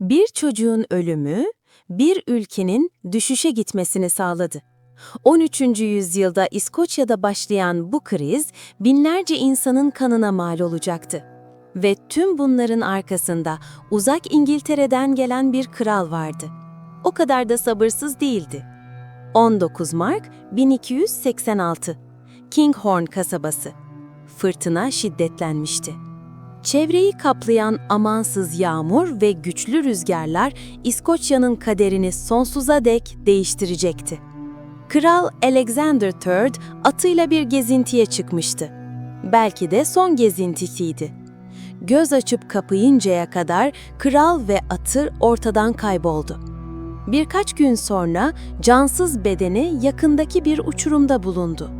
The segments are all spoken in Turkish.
Bir çocuğun ölümü, bir ülkenin düşüşe gitmesini sağladı. 13. yüzyılda İskoçya'da başlayan bu kriz, binlerce insanın kanına mal olacaktı. Ve tüm bunların arkasında uzak İngiltere'den gelen bir kral vardı. O kadar da sabırsız değildi. 19 Mart 1286 Kinghorn kasabası. Fırtına şiddetlenmişti. Çevreyi kaplayan amansız yağmur ve güçlü rüzgarlar İskoçya'nın kaderini sonsuza dek değiştirecekti. Kral Alexander III atıyla bir gezintiye çıkmıştı. Belki de son gezintisiydi. Göz açıp kapayıncaya kadar kral ve atı ortadan kayboldu. Birkaç gün sonra cansız bedeni yakındaki bir uçurumda bulundu.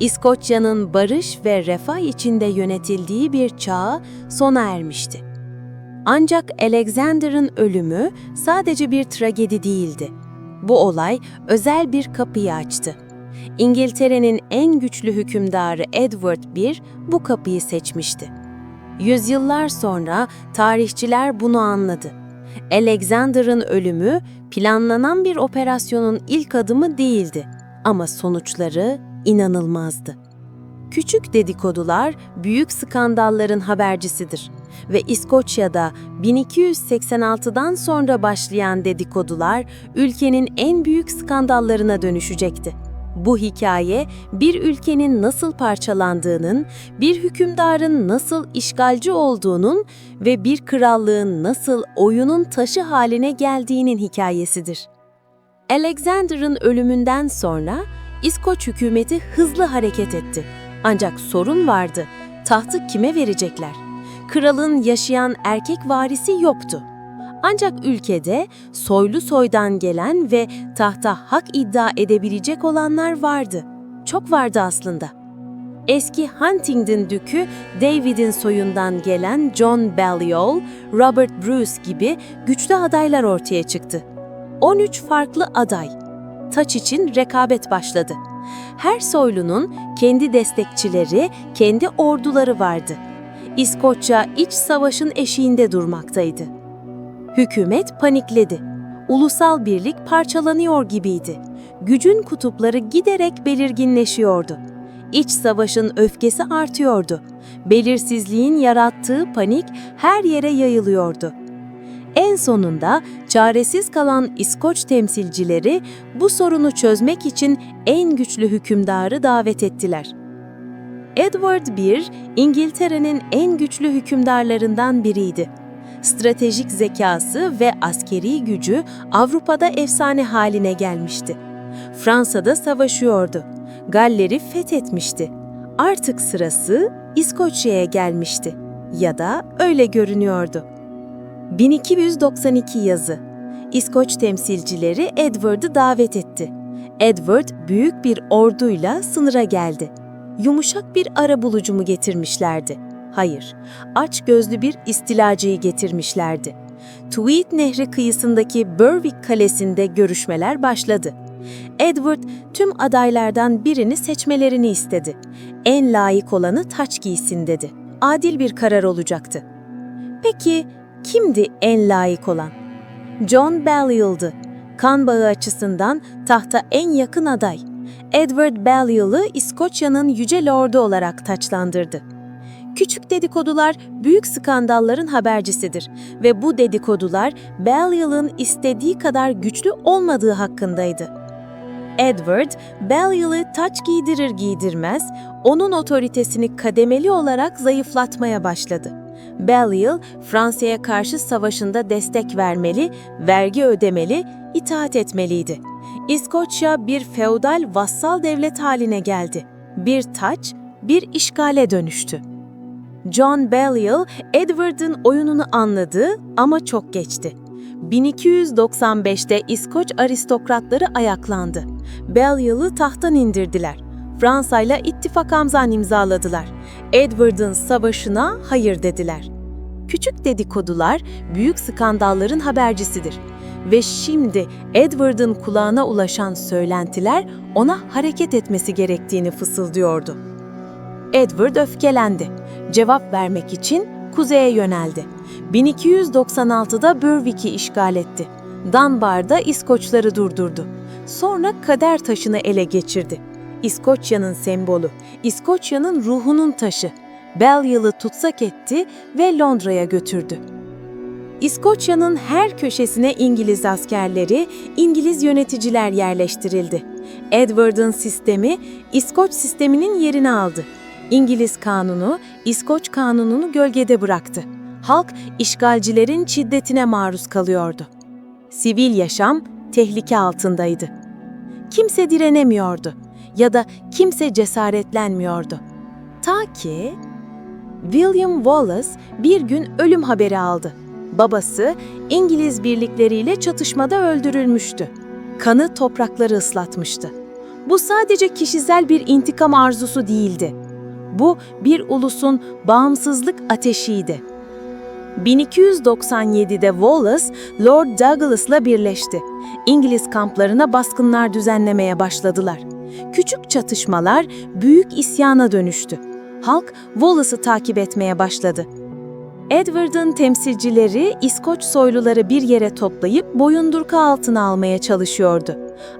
İskoçya'nın barış ve refah içinde yönetildiği bir çağa sona ermişti. Ancak Alexander'ın ölümü sadece bir tragedi değildi. Bu olay özel bir kapıyı açtı. İngiltere'nin en güçlü hükümdarı Edward I bu kapıyı seçmişti. Yüzyıllar sonra tarihçiler bunu anladı. Alexander'ın ölümü planlanan bir operasyonun ilk adımı değildi ama sonuçları inanılmazdı. Küçük dedikodular büyük skandalların habercisidir ve İskoçya'da 1286'dan sonra başlayan dedikodular ülkenin en büyük skandallarına dönüşecekti. Bu hikaye bir ülkenin nasıl parçalandığının, bir hükümdarın nasıl işgalci olduğunun ve bir krallığın nasıl oyunun taşı haline geldiğinin hikayesidir. Alexander'ın ölümünden sonra İskoç hükümeti hızlı hareket etti. Ancak sorun vardı. Tahtı kime verecekler? Kralın yaşayan erkek varisi yoktu. Ancak ülkede soylu soydan gelen ve tahta hak iddia edebilecek olanlar vardı. Çok vardı aslında. Eski Huntingdon dükü David'in soyundan gelen John Balliol, Robert Bruce gibi güçlü adaylar ortaya çıktı. 13 farklı aday. Taç için rekabet başladı. Her soylunun kendi destekçileri, kendi orduları vardı. İskoçya iç savaşın eşiğinde durmaktaydı. Hükümet panikledi. Ulusal birlik parçalanıyor gibiydi. Gücün kutupları giderek belirginleşiyordu. İç savaşın öfkesi artıyordu. Belirsizliğin yarattığı panik her yere yayılıyordu. En sonunda çaresiz kalan İskoç temsilcileri bu sorunu çözmek için en güçlü hükümdarı davet ettiler. Edward I, İngiltere'nin en güçlü hükümdarlarından biriydi. Stratejik zekası ve askeri gücü Avrupa'da efsane haline gelmişti. Fransa'da savaşıyordu. Galler'i fethetmişti. Artık sırası İskoçya'ya gelmişti. Ya da öyle görünüyordu. 1292 yazı. İskoç temsilcileri Edward'ı davet etti. Edward büyük bir orduyla sınıra geldi. Yumuşak bir arabulucu mu getirmişlerdi? Hayır, aç gözlü bir istilacıyı getirmişlerdi. Tweed Nehri kıyısındaki Berwick Kalesi'nde görüşmeler başladı. Edward tüm adaylardan birini seçmelerini istedi. En layık olanı taç giysin dedi. Adil bir karar olacaktı. Peki kimdi en layık olan? John Balliol'dı. Kan bağı açısından tahta en yakın aday. Edward Balliol'ı İskoçya'nın yüce lordu olarak taçlandırdı. Küçük dedikodular büyük skandalların habercisidir ve bu dedikodular Balliol'ın istediği kadar güçlü olmadığı hakkındaydı. Edward, Balliol'ı taç giydirir giydirmez, onun otoritesini kademeli olarak zayıflatmaya başladı. Balliol, Fransa'ya karşı savaşında destek vermeli, vergi ödemeli, itaat etmeliydi. İskoçya bir feodal vassal devlet haline geldi. Bir taç, bir işgale dönüştü. John Balliol, Edward'ın oyununu anladı ama çok geçti. 1295'te İskoç aristokratları ayaklandı. Balliol'ı tahttan indirdiler. Fransa ile ittifak amzan imzaladılar. Edward'ın savaşına hayır dediler. Küçük dedikodular büyük skandalların habercisidir. Ve şimdi Edward'ın kulağına ulaşan söylentiler ona hareket etmesi gerektiğini fısıldıyordu. Edward öfkelendi. Cevap vermek için kuzeye yöneldi. 1296'da Berwick'i işgal etti. Dunbar'da İskoçları durdurdu. Sonra kader taşını ele geçirdi. İskoçya'nın sembolü, İskoçya'nın ruhunun taşı. Balliol'ı tutsak etti ve Londra'ya götürdü. İskoçya'nın her köşesine İngiliz askerleri, İngiliz yöneticiler yerleştirildi. Edward'ın sistemi İskoç sisteminin yerini aldı. İngiliz kanunu İskoç kanununu gölgede bıraktı. Halk işgalcilerin şiddetine maruz kalıyordu. Sivil yaşam tehlike altındaydı. Kimse direnemiyordu ya da kimse cesaretlenmiyordu. Ta ki William Wallace bir gün ölüm haberi aldı. Babası İngiliz birlikleriyle çatışmada öldürülmüştü. Kanı toprakları ıslatmıştı. Bu sadece kişisel bir intikam arzusu değildi. Bu bir ulusun bağımsızlık ateşiydi. 1297'de Wallace, Lord Douglas'la birleşti. İngiliz kamplarına baskınlar düzenlemeye başladılar. Küçük çatışmalar büyük isyana dönüştü. Halk Wallace'ı takip etmeye başladı. Edward'ın temsilcileri İskoç soyluları bir yere toplayıp boyundurka altına almaya çalışıyordu.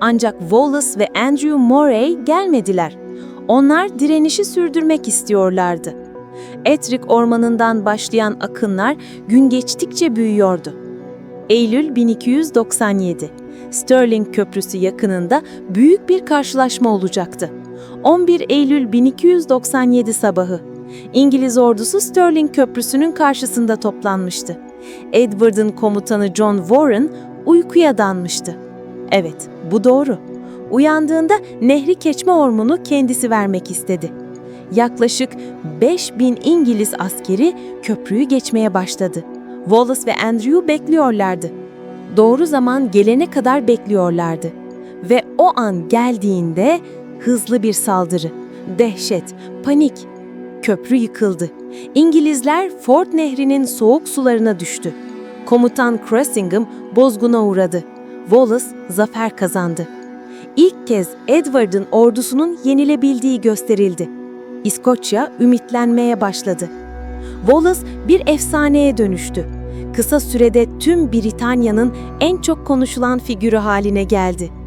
Ancak Wallace ve Andrew Moray gelmediler. Onlar direnişi sürdürmek istiyorlardı. Ettrick ormanından başlayan akınlar gün geçtikçe büyüyordu. Eylül 1297. Stirling Köprüsü yakınında büyük bir karşılaşma olacaktı. 11 Eylül 1297 sabahı İngiliz ordusu Stirling Köprüsü'nün karşısında toplanmıştı. Edward'ın komutanı John Warren uykuya dalmıştı. Evet, bu doğru. Uyandığında nehri keçme ormunu kendisi vermek istedi. Yaklaşık 5000 İngiliz askeri köprüyü geçmeye başladı. Wallace ve Andrew bekliyorlardı. Doğru zaman gelene kadar bekliyorlardı. Ve o an geldiğinde hızlı bir saldırı, dehşet, panik, köprü yıkıldı. İngilizler Fort Nehri'nin soğuk sularına düştü. Komutan Cressingham bozguna uğradı. Wallace zafer kazandı. İlk kez Edward'ın ordusunun yenilebildiği gösterildi. İskoçya ümitlenmeye başladı. Wallace bir efsaneye dönüştü. Kısa sürede tüm Britanya'nın en çok konuşulan figürü haline geldi.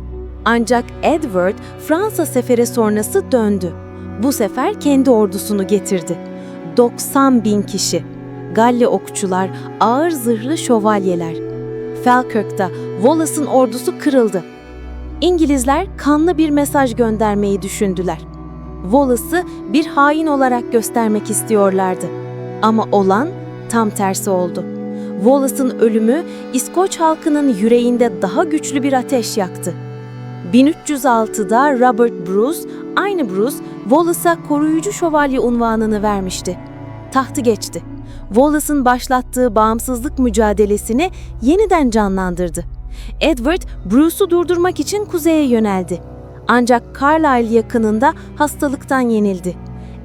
Ancak Edward Fransa seferi sonrası döndü. Bu sefer kendi ordusunu getirdi. 90 bin kişi. Galle okçular, ağır zırhlı şövalyeler. Falkirk'ta Wallace'ın ordusu kırıldı. İngilizler kanlı bir mesaj göndermeyi düşündüler. Wallace'ı bir hain olarak göstermek istiyorlardı. Ama olan tam tersi oldu. Wallace'ın ölümü İskoç halkının yüreğinde daha güçlü bir ateş yaktı. 1306'da Robert Bruce, aynı Bruce, Wallace'a koruyucu şövalye unvanını vermişti. Tahtı geçti. Wallace'ın başlattığı bağımsızlık mücadelesini yeniden canlandırdı. Edward, Bruce'u durdurmak için kuzeye yöneldi. Ancak Carlisle yakınında hastalıktan yenildi.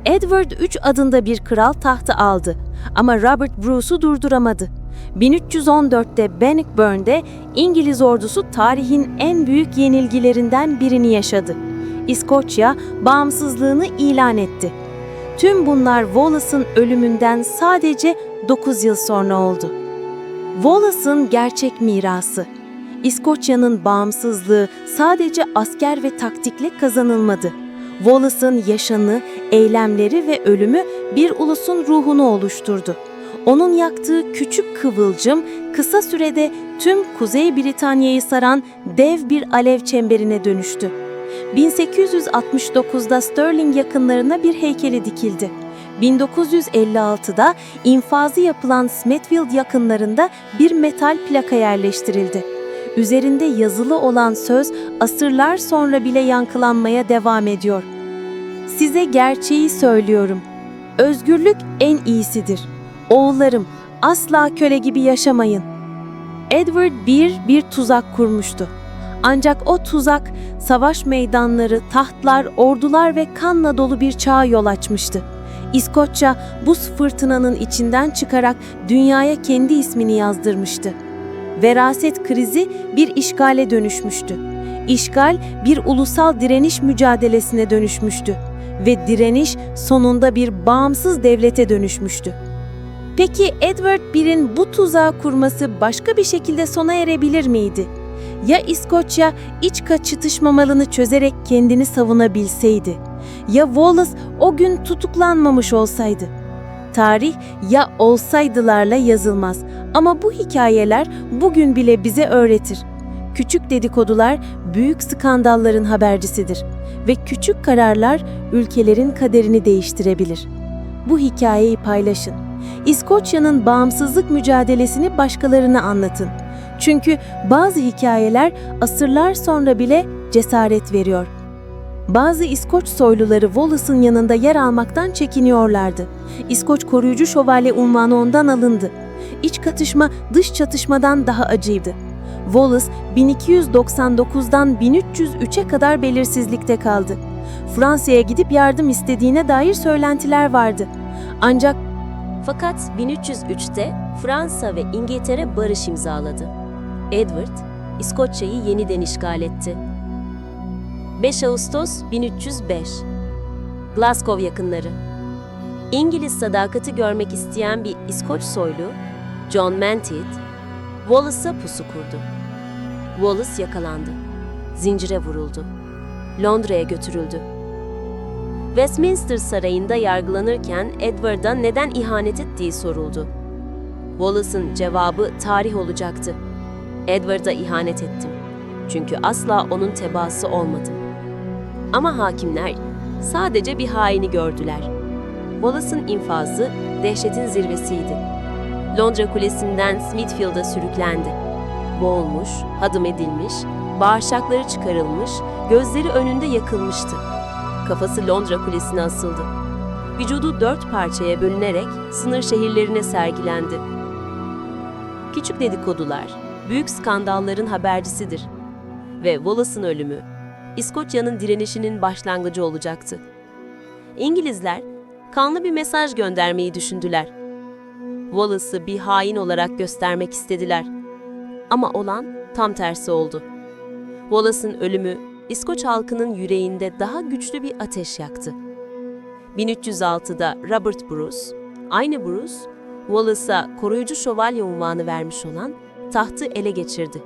Edward 3 adında bir kral tahtı aldı ama Robert Bruce'u durduramadı. 1314'te Bannockburn'de İngiliz ordusu tarihin en büyük yenilgilerinden birini yaşadı. İskoçya bağımsızlığını ilan etti. Tüm bunlar Wallace'ın ölümünden sadece 9 yıl sonra oldu. Wallace'ın gerçek mirası İskoçya'nın bağımsızlığı sadece asker ve taktikle kazanılmadı. Wallace'ın yaşamı, eylemleri ve ölümü bir ulusun ruhunu oluşturdu. Onun yaktığı küçük kıvılcım kısa sürede tüm Kuzey Britanya'yı saran dev bir alev çemberine dönüştü. 1869'da Stirling yakınlarına bir heykeli dikildi. 1956'da infazı yapılan Smithfield yakınlarında bir metal plaka yerleştirildi. Üzerinde yazılı olan söz asırlar sonra bile yankılanmaya devam ediyor. Size gerçeği söylüyorum. Özgürlük en iyisidir. Oğullarım, asla köle gibi yaşamayın. Edward bir bir tuzak kurmuştu. Ancak o tuzak savaş meydanları, tahtlar, ordular ve kanla dolu bir çağa yol açmıştı. İskoçya buz fırtınanın içinden çıkarak dünyaya kendi ismini yazdırmıştı. Veraset krizi bir işgale dönüşmüştü. İşgal bir ulusal direniş mücadelesine dönüşmüştü ve direniş sonunda bir bağımsız devlete dönüşmüştü. Peki Edward Bir'in bu tuzağı kurması başka bir şekilde sona erebilir miydi? Ya İskoçya iç çatışmamalını çözerek kendini savunabilseydi? Ya Wallace o gün tutuklanmamış olsaydı? Tarih ya olsaydılarla yazılmaz ama bu hikayeler bugün bile bize öğretir. Küçük dedikodular büyük skandalların habercisidir ve küçük kararlar ülkelerin kaderini değiştirebilir. Bu hikayeyi paylaşın. İskoçya'nın bağımsızlık mücadelesini başkalarına anlatın. Çünkü bazı hikayeler asırlar sonra bile cesaret veriyor. Bazı İskoç soyluları Wallace'ın yanında yer almaktan çekiniyorlardı. İskoç koruyucu şövalye unvanı ondan alındı. İç katışma dış çatışmadan daha acıydı. Wallace 1299'dan 1303'e kadar belirsizlikte kaldı. Fransa'ya gidip yardım istediğine dair söylentiler vardı. Ancak Fakat 1303'te Fransa ve İngiltere barış imzaladı. Edward, İskoçya'yı yeniden işgal etti. 5 Ağustos 1305 Glasgow yakınları İngiliz sadakati görmek isteyen bir İskoç soylu, John Menteith, Wallace'a pusu kurdu. Wallace yakalandı. Zincire vuruldu. Londra'ya götürüldü. Westminster Sarayı'nda yargılanırken Edward'a neden ihanet ettiği soruldu. Wallace'ın cevabı tarih olacaktı. Edward'a ihanet ettim. Çünkü asla onun tebaası olmadım. Ama hakimler sadece bir haini gördüler. Wallace'ın infazı dehşetin zirvesiydi. Londra Kulesi'nden Smithfield'a sürüklendi. Boğulmuş, hadım edilmiş, bağırsakları çıkarılmış, gözleri önünde yakılmıştı. Kafası Londra Kulesi'ne asıldı. Vücudu dört parçaya bölünerek sınır şehirlerine sergilendi. Küçük dedikodular, büyük skandalların habercisidir. Ve Wallace'ın ölümü, İskoçya'nın direnişinin başlangıcı olacaktı. İngilizler, kanlı bir mesaj göndermeyi düşündüler. Wallace'ı bir hain olarak göstermek istediler. Ama olan tam tersi oldu. Wallace'ın ölümü İskoç halkının yüreğinde daha güçlü bir ateş yaktı. 1306'da Robert Bruce, aynı Bruce, Wallace'a koruyucu şövalye unvanı vermiş olan tahtı ele geçirdi.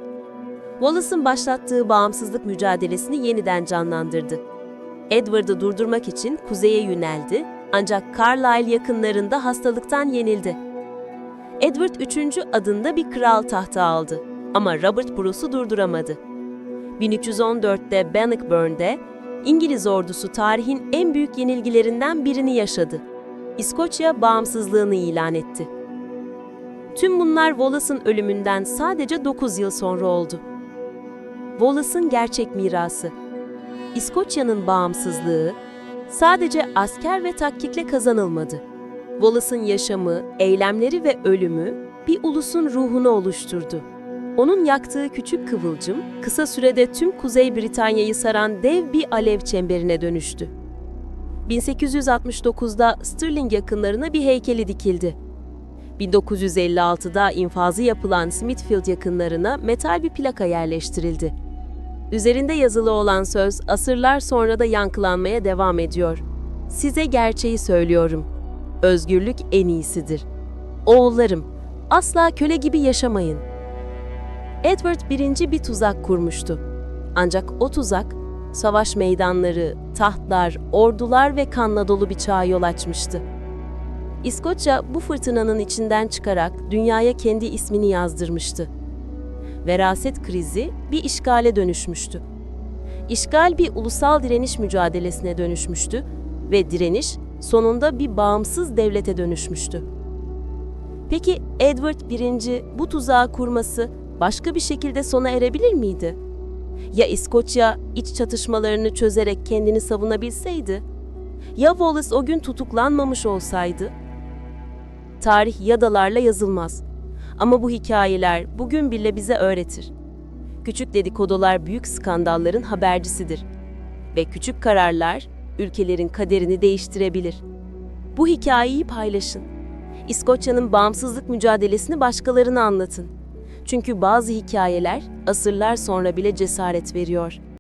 Wallace'ın başlattığı bağımsızlık mücadelesini yeniden canlandırdı. Edward'ı durdurmak için kuzeye yöneldi ancak Carlisle yakınlarında hastalıktan yenildi. Edward III adında bir kral tahtı aldı ama Robert Bruce'u durduramadı. 1314'te Bannockburn'de İngiliz ordusu tarihin en büyük yenilgilerinden birini yaşadı. İskoçya bağımsızlığını ilan etti. Tüm bunlar Wallace'ın ölümünden sadece 9 yıl sonra oldu. Wallace'ın gerçek mirası. İskoçya'nın bağımsızlığı sadece asker ve takkikle kazanılmadı. Wallace'ın yaşamı, eylemleri ve ölümü bir ulusun ruhunu oluşturdu. Onun yaktığı küçük kıvılcım, kısa sürede tüm Kuzey Britanya'yı saran dev bir alev çemberine dönüştü. 1869'da Stirling yakınlarına bir heykeli dikildi. 1956'da infazı yapılan Smithfield yakınlarına metal bir plaka yerleştirildi. Üzerinde yazılı olan söz asırlar sonra da yankılanmaya devam ediyor. Size gerçeği söylüyorum. Özgürlük en iyisidir. Oğullarım, asla köle gibi yaşamayın. Edward I bir tuzak kurmuştu. Ancak o tuzak, savaş meydanları, tahtlar, ordular ve kanla dolu bir çağa yol açmıştı. İskoçya bu fırtınanın içinden çıkarak dünyaya kendi ismini yazdırmıştı. Veraset krizi bir işgale dönüşmüştü. İşgal bir ulusal direniş mücadelesine dönüşmüştü ve direniş sonunda bir bağımsız devlete dönüşmüştü. Peki Edward I bu tuzağı kurması başka bir şekilde sona erebilir miydi? Ya İskoçya iç çatışmalarını çözerek kendini savunabilseydi? Ya Wallace o gün tutuklanmamış olsaydı? Tarih yadalarla yazılmaz. Ama bu hikayeler bugün bile bize öğretir. Küçük dedikodular büyük skandalların habercisidir. Ve küçük kararlar ülkelerin kaderini değiştirebilir. Bu hikayeyi paylaşın. İskoçya'nın bağımsızlık mücadelesini başkalarına anlatın. Çünkü bazı hikayeler asırlar sonra bile cesaret veriyor.